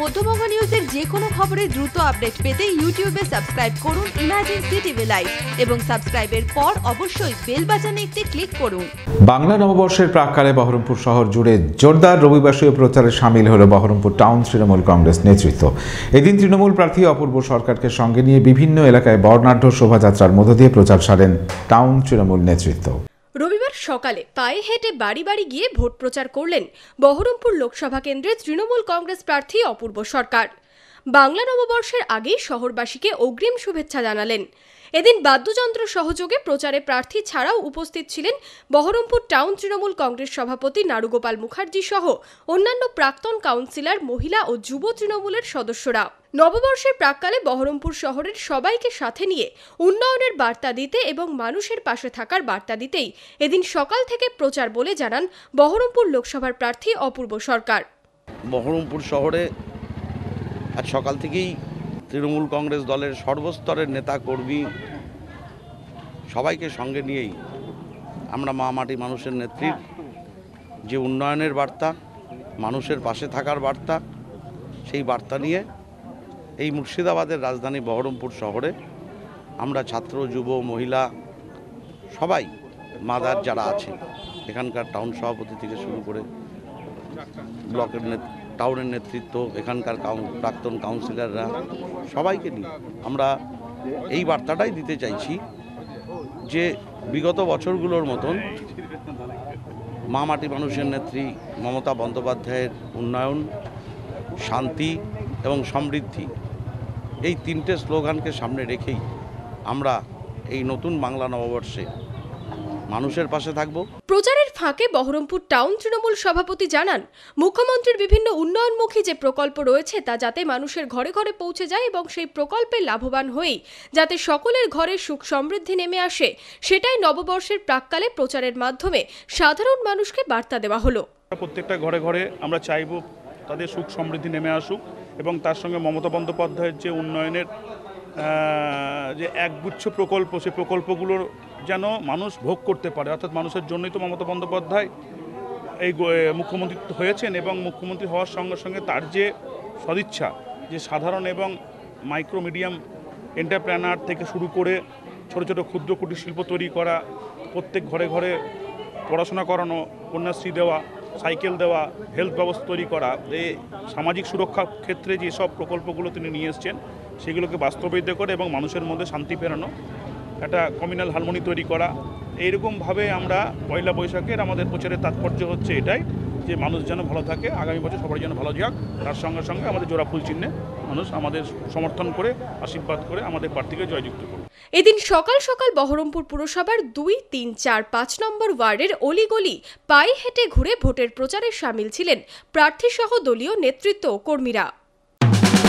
মধ্যবঙ্গ নিউজের যে কোনো খবরের দ্রুত আপডেট পেতে ইউটিউবে সাবস্ক্রাইব করুন ইমাজিন সিটিভি লাইভ এবং সাবস্ক্রাইবের পর অবশ্যই বেল বাজানে একটি ক্লিক করুন। বাংলা নববর্ষের প্রাককালে বহরমপুর শহর জুড়ে জোরদার রবিবাসীয় প্রচারে সামিল হল বহরমপুর টাউন তৃণমূল কংগ্রেস নেতৃত্ব। এদিন তৃণমূল প্রার্থী অপূর্ব সরকারকে সঙ্গে নিয়ে বিভিন্ন এলাকায় বর্ণাঢ্য শোভাযাত্রার মধ্য দিয়ে প্রচার সারেন টাউন তৃণমূল নেতৃত্ব। রবিবার সকালে পায়ে হেঁটে বাড়ি বাড়ি গিয়ে ভোট প্রচার করলেন বহরমপুর লোকসভা কেন্দ্রের তৃণমূল কংগ্রেস প্রার্থী অপূর্ব সরকার। বাংলা নববর্ষের আগেই শহরবাসীকে অগ্রিম শুভেচ্ছা জানালেন। এদিন বাদ্যযন্ত্র সহযোগে প্রচারে প্রার্থী ছাড়াও উপস্থিত ছিলেন বহরমপুর টাউন তৃণমূল কংগ্রেস সভাপতি নারুগোপাল মুখার্জি সহ অন্যান্য প্রাক্তন কাউন্সিলর, মহিলা ও যুব তৃণমূলের সদস্যরা। নববর্ষের প্রাককালে বহরমপুর শহরের সবাইকে সাথে নিয়ে উন্নয়নের বার্তা দিতে এবং মানুষের পাশে থাকার বার্তা দিতেই এদিন সকাল থেকে প্রচার বলে জানান বহরমপুর লোকসভার প্রার্থী অপূর্ব সরকার। বহরমপুর শহরে আজ সকাল থেকেই তৃণমূল কংগ্রেস দলের সর্বস্তরের নেতা কর্মী সবাইকে সঙ্গে নিয়েই আমরা মা মাটি মানুষের নেত্রীর যে উন্নয়নের বার্তা মানুষের পাশে থাকার বার্তা সেই বার্তা নিয়ে এই মুর্শিদাবাদের রাজধানী বহরমপুর শহরে আমরা ছাত্র যুব মহিলা সবাই মাদার যারা আছে এখানকার টাউন সভাপতি থেকে শুরু করে ব্লকের নেত- টাউনের নেতৃত্ব, এখানকার প্রাক্তন কাউন্সিলররা, সবাইকে নিয়ে আমরা এই বার্তাটাই দিতে চাইছি যে বিগত বছরগুলোর মতন মা মাটি মানুষের নেত্রী মমতা বন্দ্যোপাধ্যায়ের উন্নয়ন, শান্তি এবং সমৃদ্ধি এই তিনটে স্লোগানকে সামনে রেখেই আমরা এই নতুন বাংলা নববর্ষে মানুষের পাশে থাকব। প্রচারের ফাঁকে বহরমপুর টাউন তৃণমূল সভাপতি জানান মুখ্যমন্ত্রীর বিভিন্ন উন্নয়নমুখী যে প্রকল্প রয়েছে তা যাতে মানুষের ঘরে ঘরে পৌঁছে যায় এবং সেই প্রকল্পে লাভবান হয়েই যাতে সকলের ঘরে সুখ সমৃদ্ধি নেমে আসে সেটাই নববর্ষের প্রাককালে প্রচারের মাধ্যমে সাধারণ মানুষকে বার্তা দেওয়া হলো। প্রত্যেকটা ঘরে ঘরে আমরা চাইব তাদের সুখ সমৃদ্ধি নেমে আসুক এবং তার সঙ্গে মমতা বন্দ্যোপাধ্যায়ের যে উন্নয়নের যে একগুচ্ছ প্রকল্প সেই প্রকল্পগুলোর যেন মানুষ ভোগ করতে পারে। অর্থাৎ মানুষের জন্যই তো মমতা বন্দ্যোপাধ্যায় এই মুখ্যমন্ত্রী হয়েছেন এবং মুখ্যমন্ত্রী হওয়ার সঙ্গে সঙ্গে তার যে সদিচ্ছা, যে সাধারণ এবং মাইক্রো মিডিয়াম এন্টারপ্রেনার থেকে শুরু করে ছোট ছোট ক্ষুদ্র কুটির শিল্প তৈরি করা, প্রত্যেক ঘরে ঘরে পড়াশোনা করানো, কন্যাশ্রী দেওয়া, সাইকেল দেওয়া, হেলথ ব্যবস্থা তৈরি করা এই সামাজিক সুরক্ষা ক্ষেত্রে যেসব প্রকল্পগুলো তিনি নিয়ে এসছেন, সেগুলোকে বাস্তবায়িত করে এবং মানুষের মধ্যে শান্তি ফেরানো একটা কমিউনাল হারমোনি তৈরি করা। এইরকমভাবে আমরা পয়লা বৈশাখের আমাদের প্রচারের তাৎপর্য হচ্ছে এটাই যে মানুষ যেন ভালো থাকে, আগামী বছর সবার যেন ভালো যাক। তার সঙ্গে সঙ্গে আমাদের জোড়া ফুল চিহ্নে মানুষ আমাদের সমর্থন করে, আশীর্বাদ করে আমাদের প্রার্থীকে জয়যুক্ত করুন এদিন সকাল সকাল বহরমপুর পুরসভার দুই, তিন, চার, পাঁচ নম্বর ওয়ার্ডের অলিগলি পায়ে হেঁটে ঘুরে ভোটের প্রচারে সামিল ছিলেন প্রার্থীসহ দলীয় নেতৃত্ব কর্মীরা।